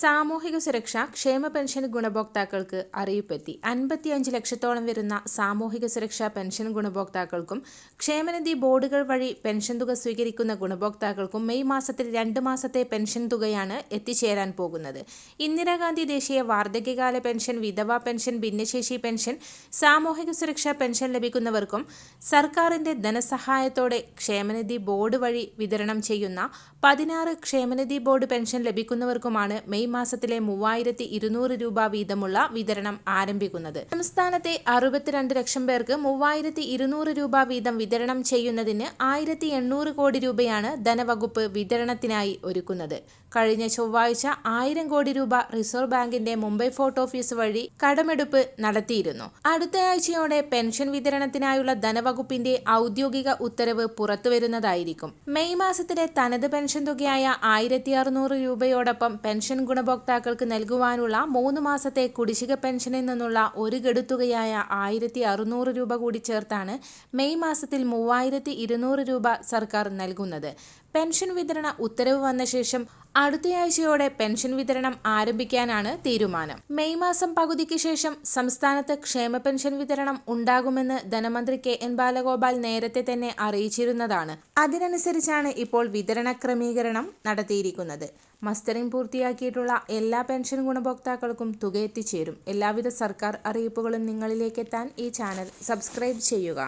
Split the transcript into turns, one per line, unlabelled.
സാമൂഹിക സുരക്ഷ ക്ഷേമ പെൻഷൻ ഗുണഭോക്താക്കൾക്ക് അറിയിപ്പെത്തി. അൻപത്തിയഞ്ച് ലക്ഷത്തോളം വരുന്ന സാമൂഹിക സുരക്ഷാ പെൻഷൻ ഗുണഭോക്താക്കൾക്കും ക്ഷേമനിധി ബോർഡുകൾ വഴി പെൻഷൻ തുക സ്വീകരിക്കുന്ന ഗുണഭോക്താക്കൾക്കും മെയ് മാസത്തിൽ രണ്ട് മാസത്തെ പെൻഷൻ തുകയാണ് എത്തിച്ചേരാൻ പോകുന്നത്. ഇന്ദിരാഗാന്ധി ദേശീയ വാർദ്ധക്യകാല പെൻഷൻ വിധവാ പെൻഷൻ ഭിന്നശേഷി പെൻഷൻ സാമൂഹിക സുരക്ഷാ പെൻഷൻ ലഭിക്കുന്നവർക്കും സർക്കാരിന്റെ ധനസഹായത്തോടെ ക്ഷേമനിധി ബോർഡ് വഴി വിതരണം ചെയ്യുന്ന പതിനാറ് ക്ഷേമനിധി ബോർഡ് പെൻഷൻ ലഭിക്കുന്നവർക്കുമാണ് മെയ് മാസത്തിലെ മൂവായിരത്തി ഇരുന്നൂറ് രൂപ വീതമുള്ള വിതരണം ആരംഭിക്കുന്നത്. സംസ്ഥാനത്തെ അറുപത്തിരണ്ട് ലക്ഷം പേർക്ക് മൂവായിരത്തി ഇരുന്നൂറ് രൂപ വീതം വിതരണം ചെയ്യുന്നതിന് ആയിരത്തി എണ്ണൂറ് കോടി രൂപയാണ് ധനവകുപ്പ് വിതരണത്തിനായി ഒരുക്കുന്നത്. കഴിഞ്ഞ ചൊവ്വാഴ്ച ആയിരം കോടി രൂപ റിസർവ് ബാങ്കിന്റെ മുംബൈ ഫോർട്ട് ഓഫീസ് വഴി കടമെടുപ്പ് നടത്തിയിരുന്നു. അടുത്തയാഴ്ചയോടെ പെൻഷൻ വിതരണത്തിനായുള്ള ധനവകുപ്പിന്റെ ഔദ്യോഗിക ഉത്തരവ് പുറത്തുവരുന്നതായിരിക്കും. മെയ് മാസത്തിലെ തനത് പെൻഷൻ തുകയായ ആയിരത്തി അറുന്നൂറ് രൂപയോടൊപ്പം പെൻഷൻ ഗുണഭോക്താക്കൾക്ക് നൽകുവാനുള്ള മൂന്ന് മാസത്തെ കുടിശ്ശിക പെൻഷനിൽ നിന്നുള്ള ഒരു ഗഡുത്തുകയായ ആയിരത്തി അറുന്നൂറ് രൂപ കൂടി ചേർത്താണ് മെയ് മാസത്തിൽ മൂവായിരത്തി ഇരുന്നൂറ് രൂപ സർക്കാർ നൽകുന്നത്. പെൻഷൻ വിതരണ ഉത്തരവ് വന്ന ശേഷം അടുത്തയാഴ്ചയോടെ പെൻഷൻ വിതരണം ആരംഭിക്കാനാണ് തീരുമാനം. മെയ് മാസം പകുതിക്ക് ശേഷം സംസ്ഥാനത്ത് ക്ഷേമ പെൻഷൻ വിതരണം ഉണ്ടാകുമെന്ന് ധനമന്ത്രി കെ എൻ ബാലഗോപാൽ നേരത്തെ തന്നെ അറിയിച്ചിരുന്നതാണ്. അതിനനുസരിച്ചാണ് ഇപ്പോൾ വിതരണ ക്രമീകരണം നടത്തിയിരിക്കുന്നത്. മസ്റ്ററിംഗ് പൂർത്തിയാക്കിയിട്ടുള്ള എല്ലാ പെൻഷൻ ഗുണഭോക്താക്കൾക്കും തുക എത്തിച്ചേരും. എല്ലാവിധ സർക്കാർ അറിയിപ്പുകളും നിങ്ങളിലേക്ക് എത്താൻ ഈ ചാനൽ സബ്സ്ക്രൈബ് ചെയ്യുക.